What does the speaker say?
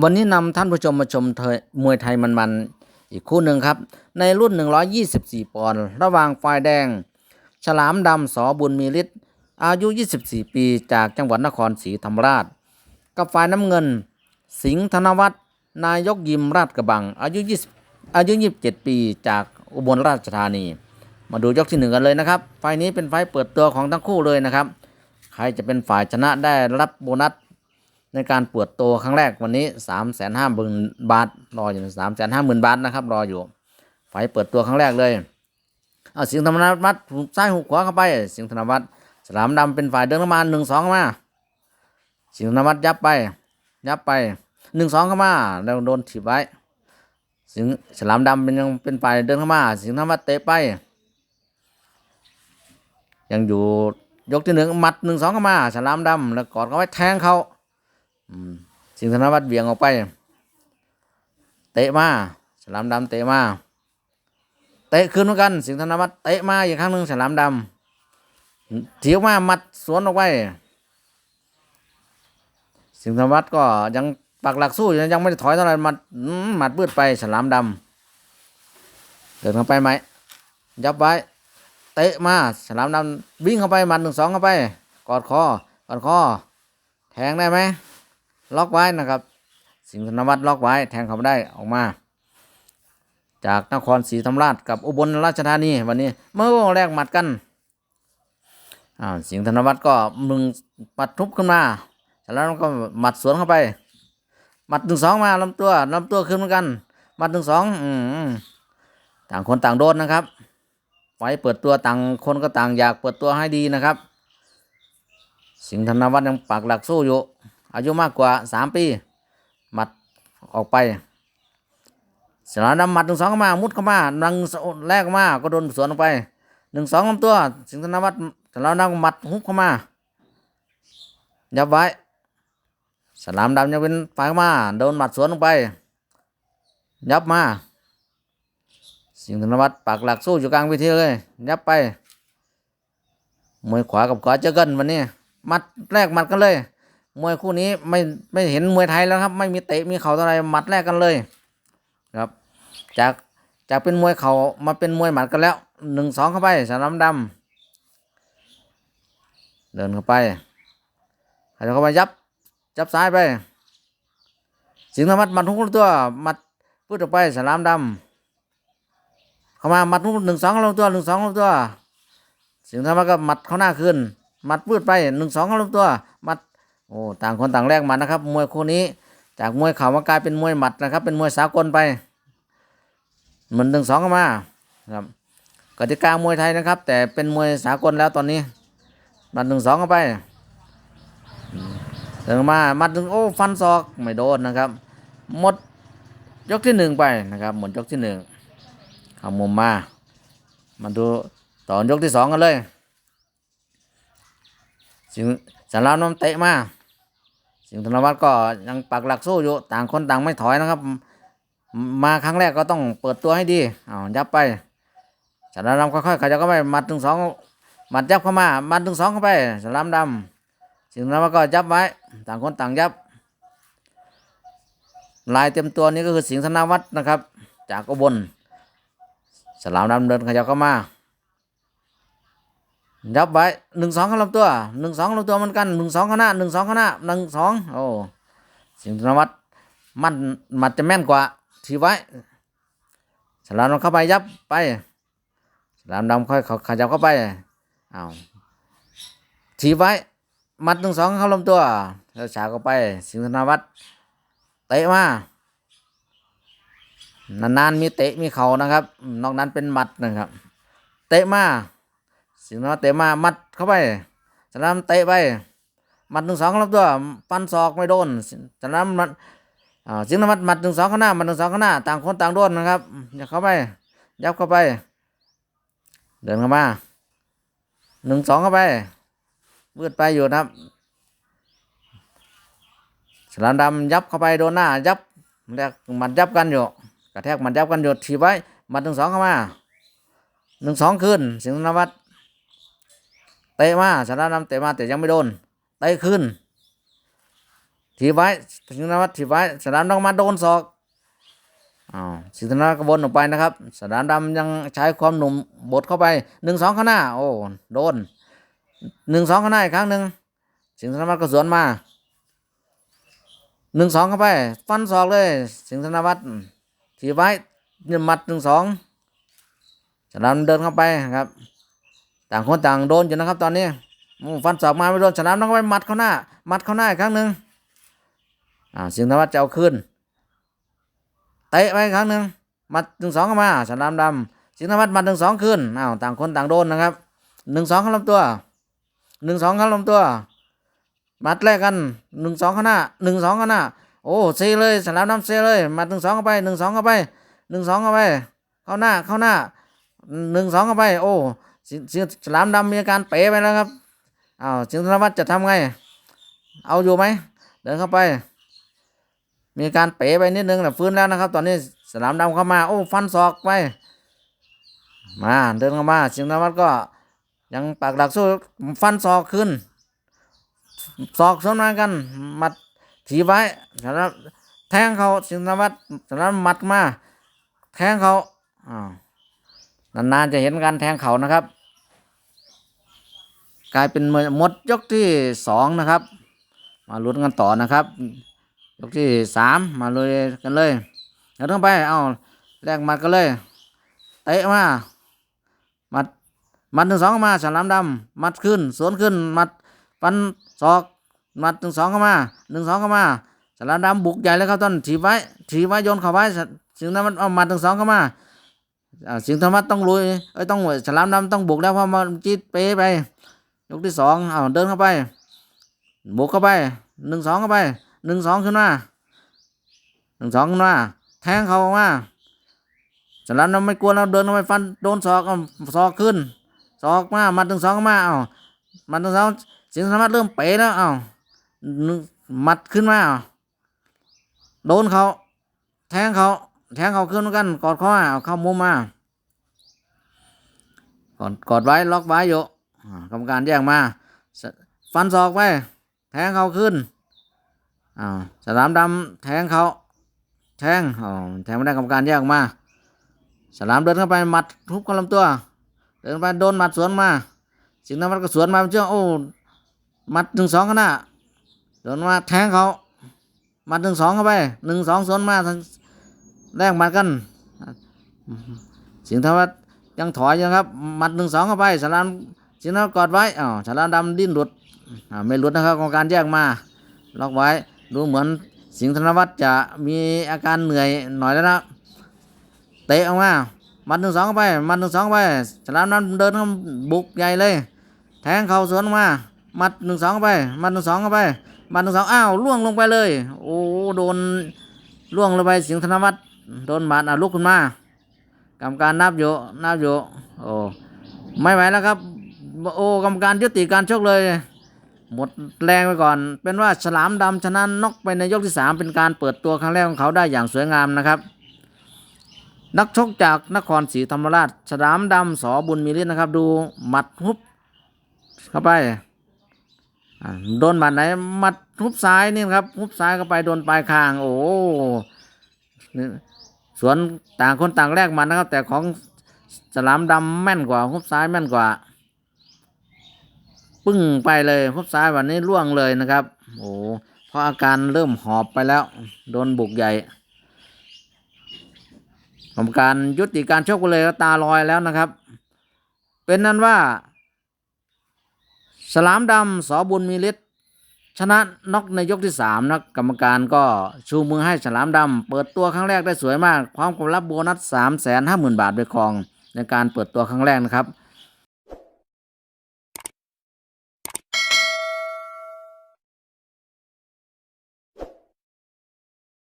วันนี้นำท่านผู้ชมมาชมเทยมวยไทยมันๆ อีกคู่หนึ่งครับ ในรุ่น 124 ปอนด์ระหว่างฝ่ายแดง ฉลามดำสอบุญมีฤทธิ์อายุ 24 ปีจากจังหวัดนครศรีธรรมราช กับฝ่ายน้ำเงิน สิงห์ธนวัฒน์นายกยิมราชกระบัง อายุ 20 อายุ 27 ปีจากอุบลราชธานี มาดูยกที่หนึ่งกันเลยนะครับ ไฟนี้เป็นไฟเปิดตัวของทั้งคู่เลยนะครับ ใครจะเป็นฝ่ายชนะได้รับโบนัส ในการเปิดตัวครั้งแรกวันนี้3ามแสนห้าหมื่นบาท รออยู่สามแสนห้าหมื่นบาทนะครับ รออยู่ ไฟเปิดตัวครั้งแรกเลย เอาสิงห์ธนวัฒน์หุกซ้ายหุกขวาเข้าไป สิงห์ธนวัฒน์สลามดำเป็นฝ่ายเดินเข้ามาหนึ่งสองมา สิงห์ธนวัฒน์ยับไป ยับไปหนึ่งสองเข้ามา แล้วโดนถีบไว้ สิงห์ฉลามดำเป็นยังเป็นฝ่ายเดินเข้ามา สิงห์ธนวัฒน์เตะไป ยังอยู่ยกที่หนึ่งหมัดหนึ่งสองเข้ามาฉลามดำแล้วกอดเขาไว้แทงเขา สิงห์ธนวัฒน์เบี่ยงออกไป เตะมาฉลามดำเตะมาเตะคืนเหมือนกัน สิงห์ธนวัฒน์เตะมาอีกครั้งหนึ่งฉลามดำเถียวมามัดสวนออกไป สิงห์ธนวัฒน์ก็ยังปักหลักสู้อยู่ยังไม่ได้ถอยเท่าไหร่มัดมหมัดบืดไปฉลามดำเดินเข้าไปไหมยับไว้เตะมาฉลามดำวิ่งเข้าไปหมัดหนึ่งสองเข้าไป กอดคอกอดคอแทงได้ไหม ล็อกไว้นะครับ สิงห์ธนวัฒน์ล็อกไว้แทงเขาไม่ได้ออกมา จากนครศรีธรรมราชกับอุบลราชธานีวันนี้เมื่อแรกหมัดกันอ้าวสิงห์ธนวัฒน์ก็มึงปัดทุบขึ้นมาจากนั้นก็หมัดสวนเข้าไปหมัดหนึ่งสองมาลำตัวลำตัวขึ้นเหมือนกันหมัดหนึ่งสองต่างคนต่างโดนนะครับไฟเปิดตัวต่างคนก็ต่างอยากเปิดตัวให้ดีนะครับ สิงห์ธนวัฒน์ยังปักหลักสู้อยู่ อายุมากกว่าสามปีหมัดออกไปสนามดำหมัดหนึ่งสองเข้ามามุดเข้ามาดังแรกมาก็โดนสวนออกไปหนึ่งสองลำตัว สิงธนวัฒน์สามดำหมัดฮุกเข้ามายับไว้สนามดำยังเป็นฝ่ายเข้ามาโดนหมัดสวนลงไป ยับมา สิงธนวัฒน์ปักหลักสู้อยู่กลางเวทีเลย ยับไปมวยขวากับขวาเจอกันวันนี้มัดแรกหมัดกันเลย มวยคู่นี้ไม่ไม่เห็นมวยไทยแล้วครับ ไม่มีเตะมีเข่าเท่าไรหมัดแรกกันเลยครับ จากจากเป็นมวยเข่ามาเป็นมวยหมัดกันแล้วหนึ่งสองเข้าไปสนามดำเดินเข้าไปใครเข้าไปยับจับซ้ายไป สิงห์ธรรมัดหมัดทุกตัวหมัดพูดออกไปสนามดำเข้ามาหมัดทุกหนึ่งสองลงตัวหนึ่งสองลงตัว สิงห์ธรรมัดก็หมัดเข้าหน้าขึ้นหมัดพูดไปหนึ่งสองเข้าลงตัวหมัด โอ้ต่างคนต่างแลกหมัดนะครับ มวยคู่นี้ จากมวยเข่ามากลายเป็นมวยหมัดนะครับ เป็นมวยสากลไปเหมือนหนึ่งสองมาครับกติกามวยไทยนะครับ แต่เป็นมวยสากลแล้วตอนนี้หมัดหนึ่งสองเข้าไปมเดินมามัดหนึ่งโอ้ฟันศอกไม่โดนนะครับ หมดยกที่หนึ่งไปนะครับหมดยกที่หนึ่งเข้ามุมมามาดูต่อยกที่สองกันเลยสิงสารามน้ำเตะมา สิงห์ธนวัฒน์ก็ยังปักหลักสู้อยู่ต่างคนต่างไม่ถอยนะครับ มาครั้งแรกก็ต้องเปิดตัวให้ดีเอายับไปสารามค่อยๆขยับเข้าไปหมัดถึงสองหมัดยับเข้ามาหมัดถึงสองเข้าไปสารามดำสิงห์ธนวัฒน์ก็ยับไว้ต่างคนต่างยับ ลายเต็มตัวนี้ก็คือสิงห์ธนวัฒน์นะครับ จากอุบลสลามดำเดินขยับเข้ามา ยับไว้หนึ่งสองข้าลำตัวหนึ่งสองลำตัวเหมือนกันหนึ่งสองข้างหน้าหนึ่งสองข้างหน้าหนึ่งสองโอ้สิงห์ธนวัฒน์มันมันจะแม่นกว่าทีไว้สลามดำเข้าไปยับไปสลามดำค่อยขยับเข้าไปเอาทีไว้ มัดหนึ่งสองเข้าลำตัวแล้วฉากเข้าไป สิงห์ธนวัฒน์เตะมานานๆมีเตะมีเข่านะครับ นอกนั้นเป็นหมัดนะครับ เตะมา สิงห์นวัฒน์เตะมามัดเข้าไปสนามเตะไปมัดหนึ่งสองรับตัวฟันศอกไม่โดนสนามมัดสิงห์นวัฒน์มัดหนึ่งสองข้างหน้ามัดหนึ่งสองข้างหน้าต่างคนต่างโดนนะครับอย่าเข้าไปยับเข้าไป เดินเข้ามาหนึ่งสองเข้าไปมืดไปอยู่นะครับสลามดำยับเข้าไปโดนหน้ายับแรกมันยับกันอยู่กระแทกมันยับกันอยู่ทีบไว้มัดหนึ่งสองเข้ามาหนึ่งสองขึ้นสิงห์นวัฒน์เตะมาชนะนำเตะมาแต่ยังไม่โดนเตะขึ้นถีบไว้สิงธนวัฒน์ถีบไว้สนามดำมาโดนศอกอ้าวสิงธนวัฒน์ก็วนออกไปนะครับสนามดำยังใช้ความหนุ่มบดเข้าไปหนึ่งสองข้างหน้าโอ้โดนหนึ่งสองข้างหน้าอีกครั้งหนึ่งสิงธนวัฒน์ก็สวนมาหนึ่งสองเข้าไป ฟันศอกเลย สิงธนวัฒน์ถีบไว้เนี่ยหมัดหนึ่งสองสนามเดินเข้าไปครับ ต่างคนต่างโดนอยู่นะครับ ตอนนี้ฟันศอกมาไม่โดนสนามต้องไปมัดเข้าหน้า มัดเข้าหน้าอีกครั้งหนึ่งอ่าสิงห์ธวัฒน์จะเอาขึ้นเตะไปอีกครั้งหนึ่งมัดหนึ่งสองเข้ามาสนามดำสิงห์ธวัฒน์มัดหนึ่งสองขึ้นอ้าวต่างคนต่างโดนนะครับหนึ่งสองเข้าลำตัวหนึ่งสองเข้าลำตัว มัดแรกกันหนึ่งสองข้างหน้าหนึ่งสองข้างหน้าโอ้เซเลยสนามดำเซเลยมัดหนึ่งสองเข้าไปหนึ่งสองเข้าไปหนึ่งสองเข้าไป เข้าหน้าเข้าหน้าหนึ่งสองเข้าไป โอ้ สิสิสนามดำมีอาการเป๋ไปแล้วครับอ้าวสิงห์ธวัฒน์จะทำไง เอาอยู่ไหมเดินเข้าไป มีการเป๋ไปนิดนึงแต่ฟื้นแล้วนะครับ ตอนนี้สนามดำเข้ามา โอ้ฟันศอกไป มาเดินเข้ามาสิงห์ธวัฒน์ก็ยังปากหลักสู้ฟันศอกขึ้นศอกสวนมากันหมัดถีบไว้สนามแทงเขาสิงห์ธวัฒน์สนามหมัดมา แทงเขาอ้าว นานๆจะเห็นการแทงเขานะครับ กลายเป็นมวยหมดยกที่สองนะครับ มาลุ้นกันต่อนะครับ ยกที่สามมาเลยกันเลยเดินเข้าไปเอาแลกมัดกันเลยเตะมามัดมัดหนึ่งสองเข้ามาฉลามดำมัดขึ้นสวนขึ้นมัดฟันศอกมัดหนึ่งสองเข้ามาหนึ่งสองเข้ามาฉลามดำบุกใหญ่เลยครับต้นถีบไว้ถีบไว้โยนเข้าไว้สิงห์ธรรมะเอามัดหนึ่งสองเข้ามา สิงธรรมะต้องลุยเอ้ยต้องฉลามดำต้องบุกแล้วเพราะมันจีดเป๊ไป ยกที่สองเอาเดินเข้าไป บุกเข้าไปหนึ่งสองเข้าไปหนึ่งสองขึ้นมาหนึ่งสองขึ้นมาแทงเขาออกมาสลับเราไม่กลัวเราเดินเข้าไปฟันโดนศอกเอาศอกขึ้นศอกมามัดหนึ่งสองเข้ามาเอามัดหนึ่งสองสิงห์สามารถเริ่มเป๋แล้วเอาหนึ่งมัดขึ้นมาเอาโดนเขาแทงเขา แทงเขาขึ้นเหมือนกัน กอดเขามาเอาเข้ามุมมากอดกอดไว้ล็อกไว้อยู่กรรมการแยกมา ฟันศอกไป แทงเขาขึ้นอ้าวสลามดำแทงเขาแทงอ๋อแทงไม่ได้กรรมการแยกมา สลามเดินเข้าไปหมัดทุบเข้าลำตัว เดินไปโดนหมัดสวนมา สิงห์นวัดก็สวนมาเชื่อโอ้หมัดหนึ่งสองขนาดเดินมาแทงเขาหมัดหนึ่งสองเข้าไปหนึ่งสองสวนมา แลกมัดกันสิงห์ธวัฒน์ยังถอยอยู่นะครับมัดหนึ่งสองเข้าไปสลามสิงห์ธวัฒน์กอดไว้อ้าวสลามดำดิ้นหลุดอ่าไม่หลุดนะครับกรรมการแยกมาล็อกไว้ดูเหมือนสิงห์ธนวัฒน์จะมีอาการเหนื่อยหน่อยแล้วนะเตะออกมามัดหนึ่งสองเข้าไปมัดหนึ่งสองเข้าไปฉลามนั้นเดินเข้าบุกใหญ่เลย แทงเข่าสวนมามัดหนึ่งสองเข้าไปมัดหนึ่งสองเข้าไปมัดหนึ่งสองอ้าวล่วงลงไปเลย โอ้โดนล่วงลงไปสิงห์ธนวัฒน์ โดนบาดอะลุกขึ้นมากรรมการนับอยู่นับอยู่โอ้ไม่ไหวแล้วครับ โอ้กรรมการยุติการชกเลย หมดแรงไปก่อน เป็นว่าฉลามดำชนะนกไปในยกที่ 3 เป็นการเปิดตัวครั้งแรกของเขาได้อย่างสวยงามนะครับ นักชกจากนครศรีธรรมราชฉลามดำสอบุญมีฤทธิ์นะครับ ดูหมัดฮุบเข้าไปโดนหมัดไหนหมัดฮุบซ้ายนี่ครับฮุบซ้ายเข้าไปโดนปลายคาง โอ้ สวนต่างคนต่างแลกมันนะครับ แต่ของฉลามดำแม่นกว่าฮุบซ้ายแม่นกว่า ปึ้งไปเลยพบซ้ายวันนี้ล่วงเลยนะครับโอ้เพราะอาการเริ่มหอบไปแล้ว โดนบุกใหญ่กรรมการยุติการชกไปเลยก็ตาลอยแล้วนะครับ เป็นนั้นว่า สลามดำสอบุญมีฤทธิ์ ชนะน็อกในยกที่สามนะกรรมการก็ชูมือให้ฉลามดำเปิดตัวครั้งแรกได้สวยมาก ความกำลับโบนัสสามแสนห้าหมื่นบาทไปครอง ในการเปิดตัวครั้งแรกนะครับ